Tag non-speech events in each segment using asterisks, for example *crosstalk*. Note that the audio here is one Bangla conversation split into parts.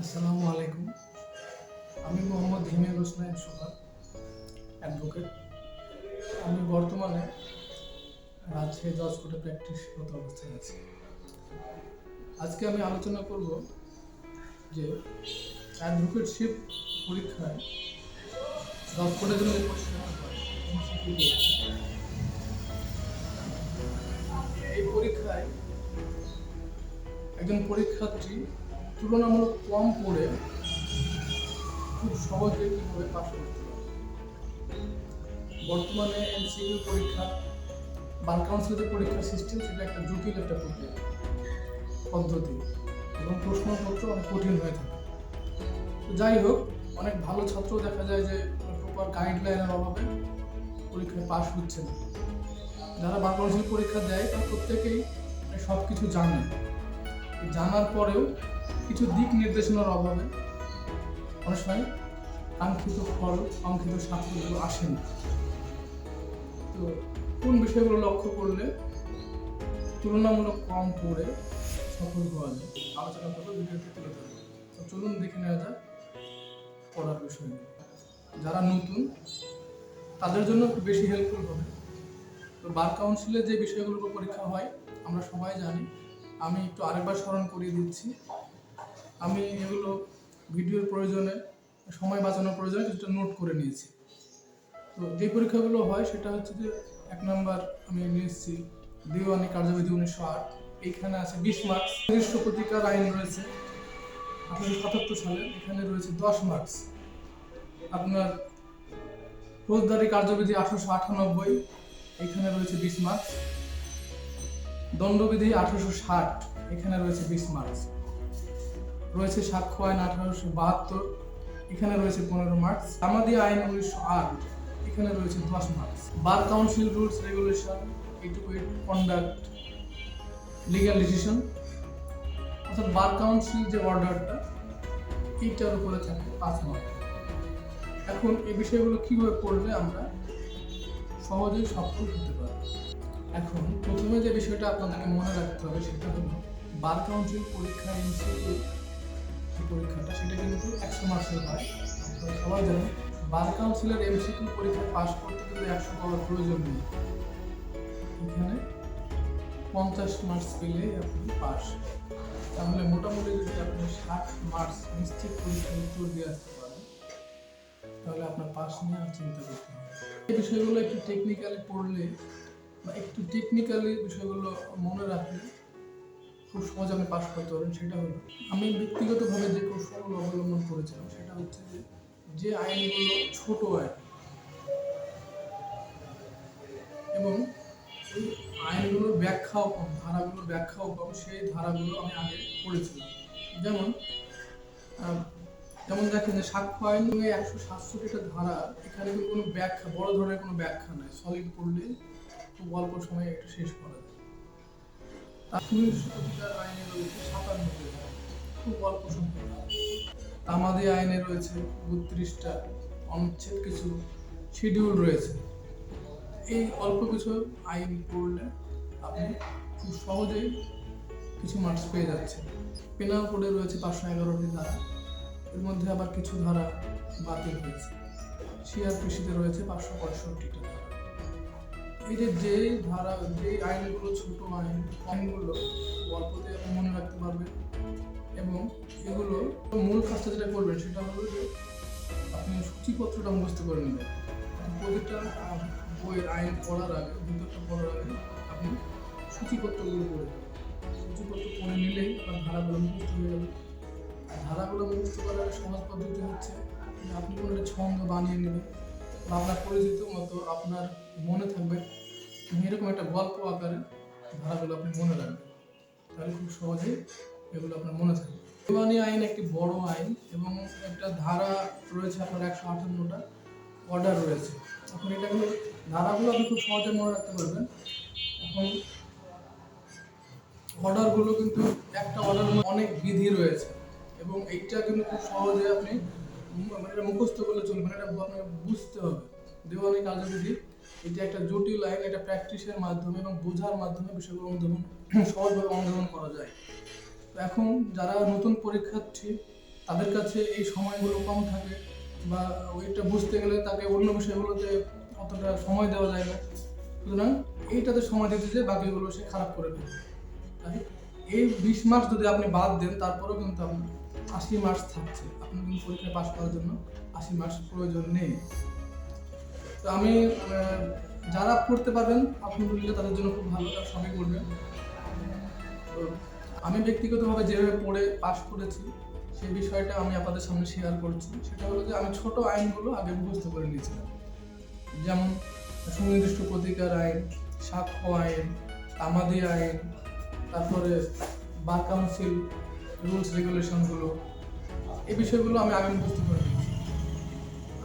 আসসালামু আলাইকুম। আমি মোহাম্মদ হিমেল হোসনাইন সোহাগ অ্যাডভোকেট আমি বর্তমানে রাজশাহী জজ কোর্টে প্র্যাকটিসরত অবস্থায় আছি। আজকে আমি আলোচনা করব যে অ্যাডভোকেটশিপ পরীক্ষায় জজ কোর্টের জন্য এই পরীক্ষায় একজন পরীক্ষার্থী তুলনামূলক কম পড়ে খুব সহজে কীভাবে পাশ করতে পারে। বর্তমানে এমসিকিউ পরীক্ষা, বার কাউন্সিলের পরীক্ষার সিস্টেম সেটা একটা জটিল একটা প্রক্রিয়া, পদ্ধতি এবং প্রশ্নপত্র অনেক কঠিন হয়ে থাকে। যাই হোক, অনেক ভালো ছাত্র দেখা যায় যে প্রপার গাইডলাইনের অভাবে পরীক্ষায় পাশ হচ্ছে না। যারা বার কাউন্সিল পরীক্ষা দেয়, তারা প্রত্যেকেই সব কিছু জানে। জানার পরেও কিছু দিক নির্দেশনার অভাবে অনেক সময় কাঙ্ক্ষিত ফল, কাঙ্ক্ষিত সাফল্য আসে না। তো কোন বিষয়গুলো লক্ষ্য করলে তুলনামূলক কম পড়ে সফল হওয়া যায় আলোচনা করব ভিডিওতে তুলে ধরবো। তো চলুন দেখে নেওয়া যাক পড়ার বিষয়গুলো যারা নতুন, তাদের জন্য বেশি হেল্পফুল হবে। তো বার কাউন্সিলে যে বিষয়গুলোর পরীক্ষা হয়, আমরা সবাই জানি আমি একটু আরেকবার স্মরণ করিয়ে দিচ্ছি। আমি এগুলো ভিডিওর প্রয়োজনে, সময় বাঁচানোর প্রয়োজনে কিছুটা নোট করে নিয়েছি। তো যে পরীক্ষাগুলো হয় সেটা হচ্ছে যে, এক নম্বর আমি নিয়েছি দেওয়ানি কার্যবিধি উনিশশো আট। এইখানে আছে বিশ মার্কস নির্দিষ্ট প্রতিকার আইন রয়েছে আঠারোশো সাতাত্তর সালে। এখানে রয়েছে দশ মার্কস আপনার ফৌজদারি কার্যবিধি আঠারোশো আটানব্বই। এখানে রয়েছে বিশ মার্কস দণ্ডবিধি আঠারোশো ষাট। এখানে রয়েছে বিশ মার্কস। রয়েছে সাক্ষ্য আইন আঠারোশো বাহাত্তর। এখানে রয়েছে পনেরো মার্কস। আমাদি আইন উনিশশো আট। এখানে রয়েছে দশ marks. Bar council rules regulation etiquette conduct, legal decision. অর্থাৎ বার কাউন্সিল যে অর্ডারটা, এইটার উপরে থাকে পাঁচ মার্ক এখন এই বিষয়গুলো কীভাবে পড়লে আমরা সহজেই সফল হতে পারি এখন প্রথমে যে বিষয়টা আপনাদেরকে মনে রাখতে হবে সেটা হলো বার কাউন্সিল পরীক্ষা এমসিকিউ যে পরীক্ষাটা, সেটা কিন্তু একশো মার্কসের হয়। আপনারা সবাই জানেন, বার কাউন্সিলের এমসিকিউ পরীক্ষায় পাশ করতে কিন্তু একশো পাওয়ার প্রয়োজন নেই। এখানে পঞ্চাশ মার্কস পেলে আপনি পাস তাহলে মোটামুটি যদি আপনি ষাট মার্কস নিশ্চিত পরীক্ষায় উত্তর দিয়ে আসতে পারেন, তাহলে আপনার পাস নিয়ে আর চিন্তা করতে হবে। এই বিষয়গুলো একটু টেকনিক্যালি পড়লে একটু টেকনিক্যালি বিষয়গুলো মনে রাখলে খুব সহজ আপনি পাস করতে পারবেন, সেটা হলো আমি ব্যক্তিগতভাবে যে কৌশলগুলো অবলম্বন করেছিলাম, সেটা হচ্ছে যে যে আইনগুলো ছোট আইন এবং এই আইনগুলোর ব্যাখ্যাও কম, ধারাগুলোর ব্যাখ্যাও কম, সেই ধারাগুলো আমি আগে পড়েছিলাম। যেমন যেমন দেখেন যে সাক্ষ্য আইন একশো সাতষট্টিটা ধারা, এখানে কোনো ব্যাখ্যা, বড় ধরনের কোনো ব্যাখ্যা নাই সলিড পড়লে খুব অল্প সময়ে একটু শেষ করা যায়। আইনে রয়েছে সাতান্নটি খুব অল্প সংখ্যক তামাদি আইনে রয়েছে বত্রিশটা, অনুচ্ছেদ কিছু শিডিউল রয়েছে। এই অল্প কিছু আইন পড়লে আপনি খুব সহজেই কিছু মার্কস পেয়ে যাচ্ছেন। পেনাল কোডে রয়েছে পাঁচশো এগারোটি ধারা। এর মধ্যে আবার কিছু ধারা বাতিল হয়েছে। সিআরপিসিতে রয়েছে পাঁচশো পঁয়ষট্টিটা ধারা। এই যে ধারা, যে আইনগুলো ছোট আইন আইনগুলো অল্পতে মনে রাখতে পারবেন। এবং এগুলো মূল কাজটা যেটা করবেন, সেটা হলো যে আপনি সূচিপত্রটা মুখস্থ করে নেবেন। প্রতিটা বইয়ের আইন পড়ার আগে ভিতরটা পড়ার আগে আপনি সূচিপত্রগুলো পড়ে সূচিপত্র পড়ে নিলেই আপনার ধারাগুলো মুখস্থ হয়ে যাবে। ধারাগুলো মুখস্থ করার সহজ পদ্ধতি হচ্ছে আপনি কোনো একটা ছন্দ বানিয়ে নেবেন। আপনার পরিচিত মতো আপনার মনে থাকবে। এরকম একটা গল্প আকারে ধারাগুলো আপনি মনে রাখবেন। তাহলে খুব সহজেই এগুলো আপনার মনে থাকবে। দেওয়ানি আইন একটি বড় আইন এবং একটা ধারা রয়েছে আপনার একশো আটান্নটা অর্ডার রয়েছে। এখন এটাগুলো ধারাগুলো আপনি খুব সহজে মনে রাখতে পারবেন। এখন অর্ডারগুলো কিন্তু একটা অর্ডার অনেক বিধি রয়েছে এবং এইটা কিন্তু খুব সহজে আপনি মানে এটা মুখস্থ করলে চলবে না, এটা আপনাকে বুঝতে হবে। দেওয়ানি কার্যবিধি এটা একটা জটিল আইন এটা প্র্যাকটিসের মাধ্যমে এবং বোঝার মাধ্যমে বিষয়গুলো অনুধাবন *clears throat* সহজভাবে অনুধাবন করা যায়। তো এখন যারা নতুন পরীক্ষার্থী, তাদের কাছে এই সময়গুলো কম থাকে বা ওইটা বুঝতে গেলে তাকে অন্য বিষয়গুলোতে অতটা সময় দেওয়া যায় না। সুতরাং এইটাতে সময় দিতে যে বাকিগুলো সে খারাপ করে দেবে এই বিশ মার্চ যদি আপনি বাদ দেন, তারপরেও কিন্তু আপনার আশি মার্চ থাকছে। আপনি কিন্তু পরীক্ষায় পাশ করার জন্য আশি মার্চ প্রয়োজন নেই। তো আমি যারা করতে পারবেন, আলহামদুলিল্লাহ তাদের জন্য খুব ভালো, তারা সবাই করবেন তো আমি ব্যক্তিগতভাবে যেভাবে পড়ে, পাশ করেছি সেই বিষয়টা আমি আপনাদের সামনে শেয়ার করছি। সেটা হলো যে, আমি ছোট আইনগুলো আগে মুখস্থ করে নিয়েছিলাম। যেমন সুনির্দিষ্ট প্রতিকার আইন, সাক্ষ্য আইন তামাদি আইন, তারপরে বার কাউন্সিল, রুলস, রেগুলেশনগুলো, এই বিষয়গুলো আমি আগে মুখস্থ করে নিয়েছি।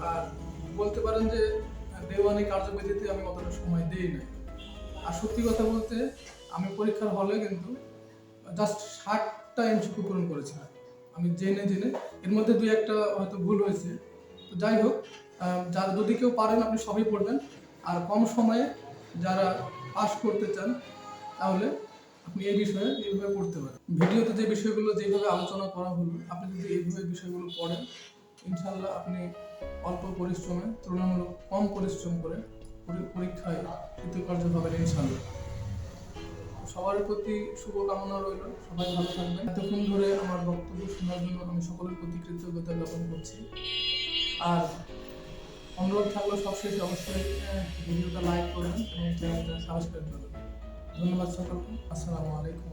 আর বলতে পারেন যে দেওয়ানি কার্যবিধিতে আমি অতটা সময় দিই নাই। আর সত্যি কথা বলতে, আমি পরীক্ষার হলে কিন্তু জাস্ট ষাটটা এমসিকিউ পূরণ করেছিলাম। আমি জেনে জেনে, এর মধ্যে দুই একটা হয়তো ভুল হয়েছে। তো যাই হোক যারা যদি কেউ পারেন, আপনি সবই পড়বেন। আর কম সময়ে যারা পাস করতে চান, তাহলে আপনি এই বিষয়ে এইভাবে পড়তে পারেন। ভিডিওতে যে বিষয়গুলো যেভাবে আলোচনা করা হলো, আপনি যদি এইভাবে বিষয়গুলো পড়েন ইনশাল্লাহ আপনি অল্প পরিশ্রমে তুলনামূলক কম পরিশ্রম করে পরীক্ষায় কৃতকার্য হবেন ইনশাল্লাহ সবার প্রতি শুভকামনা রইল, সবাই ভালো থাকবেন। এতক্ষণ ধরে আমার বক্তব্য শোনার জন্য আমি সকলের প্রতি কৃতজ্ঞতা জ্ঞাপন করছি। আর অনুরোধ থাকল সবশেষে অবশ্যই ভিডিওটা লাইক করবেন এবং চ্যানেলটা সাবস্ক্রাইব করবেন। ধন্যবাদ সকলকে। আসসালামু আলাইকুম।